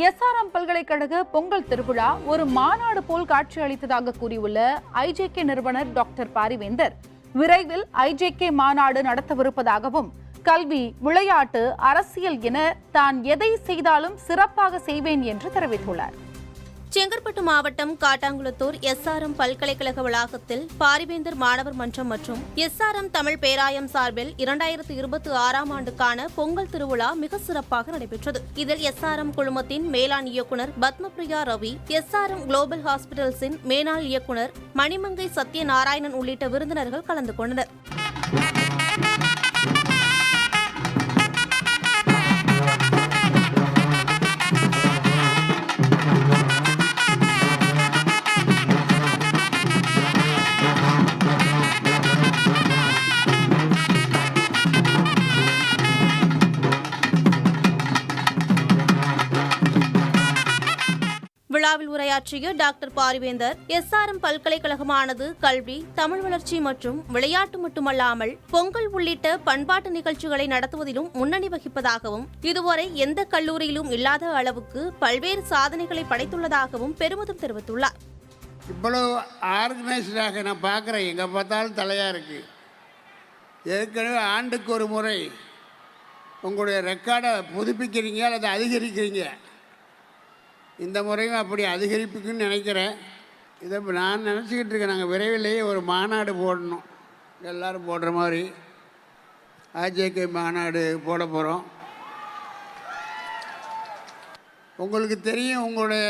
SRM பல்கலைக்கழக பொங்கல் திருவிழா ஒரு மாநாடு போல் காட்சியளித்ததாக கூறியுள்ள ஐஜேகே நிறுவனர் டாக்டர் பாரிவேந்தர். விரைவில் ஐஜேகே மாநாடு நடத்தவிருப்பதாகவும் கல்வி விளையாட்டு அரசியல் என தான் எதை செய்தாலும் சிறப்பாக செய்வேன் என்று தெரிவித்துள்ளார். செங்கற்பட்டு மாவட்டம் காட்டாங்குளத்தூர் எஸ்ஆர்எம் பல்கலைக்கழக வளாகத்தில் பாரிவேந்தர் மாணவர் மன்றம் மற்றும் எஸ்ஆர்எம் தமிழ் பேராயம் சார்பில் இரண்டாயிரத்து இருபத்தி ஆறாம் ஆண்டுக்கான பொங்கல் திருவிழா மிக சிறப்பாக நடைபெற்றது. இதில் எஸ்ஆர்எம் குழுமத்தின் மேலாண் இயக்குநர் பத்மபிரியா ரவி எஸ்ஆர்எம் குளோபல் ஹாஸ்பிட்டல்ஸின் மேலாள் இயக்குநர் மணிமங்கை சத்யநாராயணன் உள்ளிட்ட விருந்தினர்கள் கலந்து கொண்டனர். விழாவில் உரையாற்றிய டாக்டர் பாரிவேந்தர் எஸ்ஆர்எம் பல்கலைக்கழகமானது கல்வி தமிழ் வளர்ச்சி மற்றும் விளையாட்டு மட்டுமல்லாமல் பொங்கல் உள்ளிட்ட பண்பாட்டு நிகழ்ச்சிகளை நடத்துவதிலும் முன்னணி வகிப்பதாகவும் இதுவரை எந்த கல்லூரியிலும் இல்லாத அளவுக்கு பல்வேறு சாதனைகளை படைத்துள்ளதாகவும் பெருமிதம் தெரிவித்துள்ளார். இவ்வளவு ஆர்கனைஸ்டாக நான் பார்க்குறேன். எங்கே பார்த்தாலும் தலையாக இருக்குது ஏற்கனவே ஆண்டுக்கு ஒரு முறை உங்களுடைய ரெக்கார்டை புதுப்பிக்கிறீங்க அல்லது அதிகரிக்கிறீங்க இந்த முறையும் அப்படி அதிகரிப்புக்குன்னு நினைக்கிறேன். இதை நான் நினச்சிக்கிட்டு இருக்கேன். நாங்கள் விரைவிலேயே ஒரு மாநாடு போடணும். எல்லோரும் போடுற மாதிரி. ஆஜேகே மாநாடு போட போகிறோம் உங்களுக்கு தெரியும் உங்களுடைய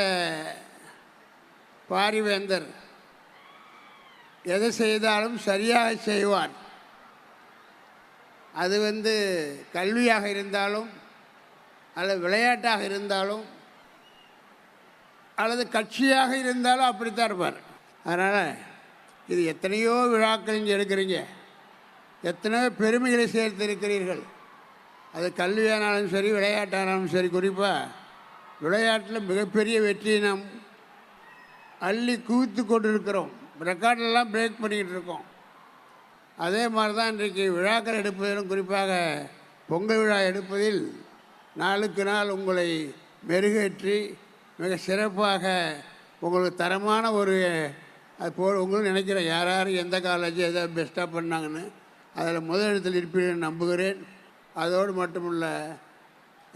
பாரிவேந்தர் எதை செய்தாலும் சரியாக செய்வார். அது வந்து கல்வியாக இருந்தாலும் அல்லது விளையாட்டாக இருந்தாலும் அல்லது கட்சியாக இருந்தாலும் அப்படித்தான் இருப்பார். அதனால் இது எத்தனையோ விழாக்கள் இங்கே எடுக்கிறீங்க. எத்தனையோ பெருமைகளை சேர்த்திருக்கிறீர்கள். அது கல்வியானாலும் சரி விளையாட்டானாலும் சரி குறிப்பாக விளையாட்டில் மிகப்பெரிய வெற்றியை நாம் அள்ளி குவித்து கொண்டு இருக்கிறோம் ரெக்கார்டெல்லாம் பிரேக் பண்ணிக்கிட்டு இருக்கோம். அதே மாதிரி தான் இன்றைக்கு விழாக்கள் எடுப்பதிலும் குறிப்பாக பொங்கல் விழா எடுப்பதில் நாளுக்கு நாள் உங்களை மெருகேற்றி மிக சிறப்பாக உங்களுக்கு தரமான ஒரு அது போ உங்களும் நினைக்கிறேன் யார் யார் எந்த காலேஜ் எதை பெஸ்ட்டாக பண்ணாங்கன்னு அதில் முதலிடத்தில் இருப்பீர்கள் நம்புகிறேன். அதோடு மட்டுமல்ல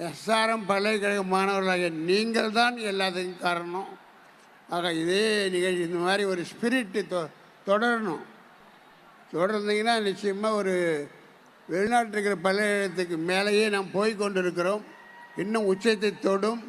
எஸ்ஆர்எம் பல்கலைக்கழக மாணவர்களாகிய நீங்கள் தான் எல்லாத்துக்கும் காரணம். ஆக இதே நிகழ்ச்சி இந்த மாதிரி ஒரு ஸ்பிரிட்டு தொ தொடரணும். தொடர்ந்தீங்கன்னா நிச்சயமாக ஒரு வெளிநாட்டில் இருக்கிற பல்கலைக்கழகத்துக்கு மேலேயே நாம் போய் கொண்டிருக்கிறோம். இன்னும் உச்சத்தை தொடும்.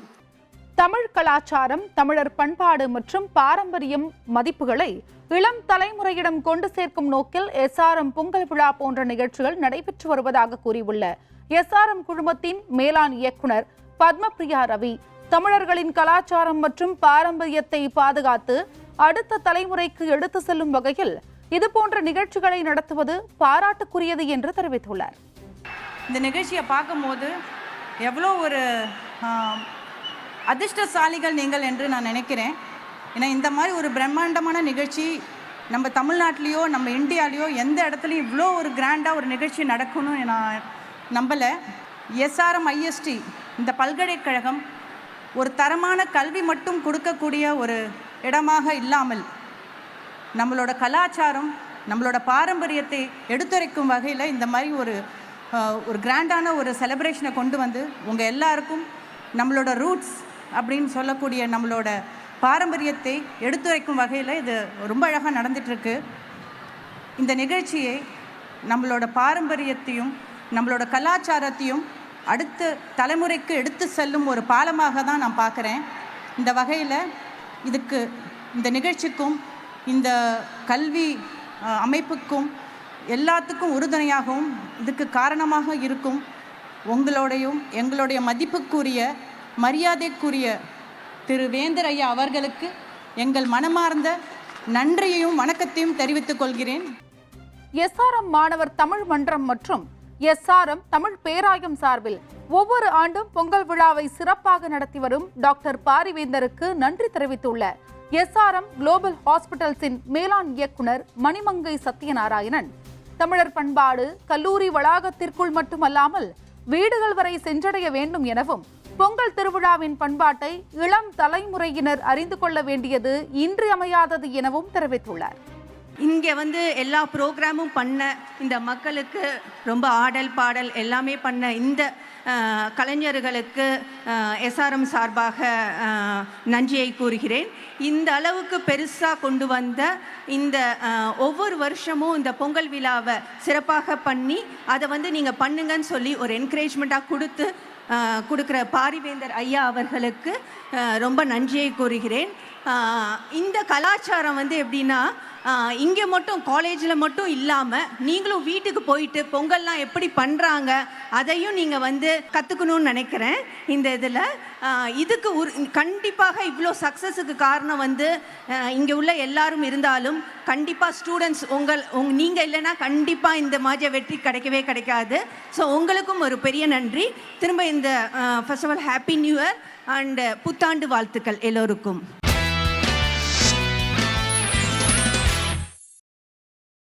தமிழ் கலாச்சாரம் தமிழர் பண்பாடு மற்றும் பாரம்பரியம் மதிப்புகளை இளம் தலைமுறையிடம் கொண்டு சேர்க்கும் நோக்கில் எஸ்ஆர்எம் பொங்கல் விழா போன்ற நிகழ்ச்சிகள் நடைபெற்று வருவதாக கூறியுள்ள எஸ்ஆர்எம் குழுமத்தின் மேலாண் இயக்குனர் பத்மபிரியா ரவி தமிழர்களின் கலாச்சாரம் மற்றும் பாரம்பரியத்தை பாதுகாத்து அடுத்த தலைமுறைக்கு எடுத்து செல்லும் வகையில் இதுபோன்ற நிகழ்ச்சிகளை நடத்துவது பாராட்டுக்குரியது என்று தெரிவித்துள்ளார். இந்த நிகழ்ச்சியை பார்க்கும்போது எவ்வளோ ஒரு அதிர்ஷ்டசாலிகள் நீங்கள் என்று நான் நினைக்கிறேன். ஏன்னா இந்த மாதிரி ஒரு பிரம்மாண்டமான நிகழ்ச்சி நம்ம தமிழ்நாட்டிலையோ நம்ம இந்தியாலேயோ எந்த இடத்துலையும் இவ்வளோ ஒரு கிராண்டாக ஒரு நிகழ்ச்சி நடக்கணும்னு நான் நம்பலை. எஸ்ஆர்எம் ஐஎஸ்டி இந்த பல்கலைக்கழகம் ஒரு தரமான கல்வி மட்டும் கொடுக்கக்கூடிய ஒரு இடமாக இல்லாமல் நம்மளோட கலாச்சாரம் நம்மளோட பாரம்பரியத்தை எடுத்துரைக்கும் வகையில் இந்த மாதிரி ஒரு ஒரு கிராண்டான ஒரு செலிப்ரேஷனை கொண்டு வந்து உங்கள் எல்லாருக்கும் நம்மளோட ரூட்ஸ் அப்படின்னு சொல்லக்கூடிய நம்மளோட பாரம்பரியத்தை எடுத்துரைக்கும் வகையில் இது ரொம்ப அழகாக நடந்துகிட்ருக்கு இந்த நிகழ்ச்சியை நம்மளோட பாரம்பரியத்தையும் நம்மளோட கலாச்சாரத்தையும் அடுத்த தலைமுறைக்கு எடுத்து செல்லும் ஒரு பாலமாக தான் நான் பார்க்குறேன். இந்த வகையில் இதுக்கு இந்த நிகழ்ச்சிக்கும் இந்த கல்வி அமைப்புக்கும் எல்லாத்துக்கும் உறுதுணையாகவும் இதுக்கு காரணமாக இருக்கும் உங்களோடையும் எங்களுடைய மதிப்புக்குரிய மரியாதைக்குரிய திரு வேந்தர் ஐயா அவர்களுக்கு எங்கள் மனமார்ந்த நன்றியையும் வணக்கத்தையும் தெரிவித்துக் கொள்கிறேன். எஸ்ஆர்எம் மாணவர் தமிழ் மன்றம் மற்றும் எஸ்ஆர்எம் தமிழ் பேராயம் சார்பில் ஒவ்வொரு ஆண்டும் பொங்கல் விழாவை சிறப்பாக நடத்தி வரும் டாக்டர் பாரிவேந்தருக்கு நன்றி தெரிவித்துள்ள எஸ்ஆர்எம் குளோபல் ஹாஸ்பிட்டல்ஸின் மேலாண் இயக்குனர் மணிமங்கை சத்யநாராயணன். தமிழர் பண்பாடு கல்லூரி வளாகத்திற்குள் மட்டுமல்லாமல் வீடுகள் வரை சென்றடைய வேண்டும் எனவும் பொங்கல் திருவிழாவின் பண்பாட்டை இளம் தலைமுறையினர் அறிந்து கொள்ள வேண்டியது இன்றியமையாதது எனவும் தெரிவித்துள்ளார். இங்கே வந்து எல்லா ப்ரோக்ராமும் பண்ண இந்த மக்களுக்கு ரொம்ப ஆடல் பாடல் எல்லாமே பண்ண இந்த கலைஞர்களுக்கு எஸ்ஆர்எம் சார்பாக நன்றியை கூறுகிறேன். இந்த அளவுக்கு பெருசாக கொண்டு வந்த இந்த ஒவ்வொரு வருஷமும் இந்த பொங்கல் விழாவை சிறப்பாக பண்ணி அதை வந்து நீங்கள் பண்ணுங்கன்னு சொல்லி ஒரு என்கரேஜ்மெண்ட்டாக கொடுத்து கொடுக்குற பாரிவேந்தர் ஐயா அவர்களுக்கு ரொம்ப நன்றியை கூறுகிறேன். இந்த கலாச்சாரம் வந்து எப்படின்னா இங்கே மட்டும் காலேஜில் மட்டும் இல்லாமல் நீங்களும் வீட்டுக்கு போயிட்டு பொங்கல்லாம் எப்படி பண்ணுறாங்க அதையும் நீங்கள் வந்து கற்றுக்கணும்னு நினைக்கிறேன். இந்த இதில் இதுக்கு ஒரு கண்டிப்பாக இவ்வளோ சக்ஸஸுக்கு காரணம் வந்து இங்கே உள்ள எல்லாரும் இருந்தாலும் கண்டிப்பாக ஸ்டூடெண்ட்ஸ் உங்கள் உங் நீங்கள் இல்லைன்னா கண்டிப்பாக இந்த மாதிரி வெற்றி கிடைக்கவே கிடைக்காது. ஸோ உங்களுக்கும் ஒரு பெரிய நன்றி. திரும்ப இந்த first of all happy new year and புத்தாண்டு வாழ்த்துக்கள் எல்லோருக்கும்.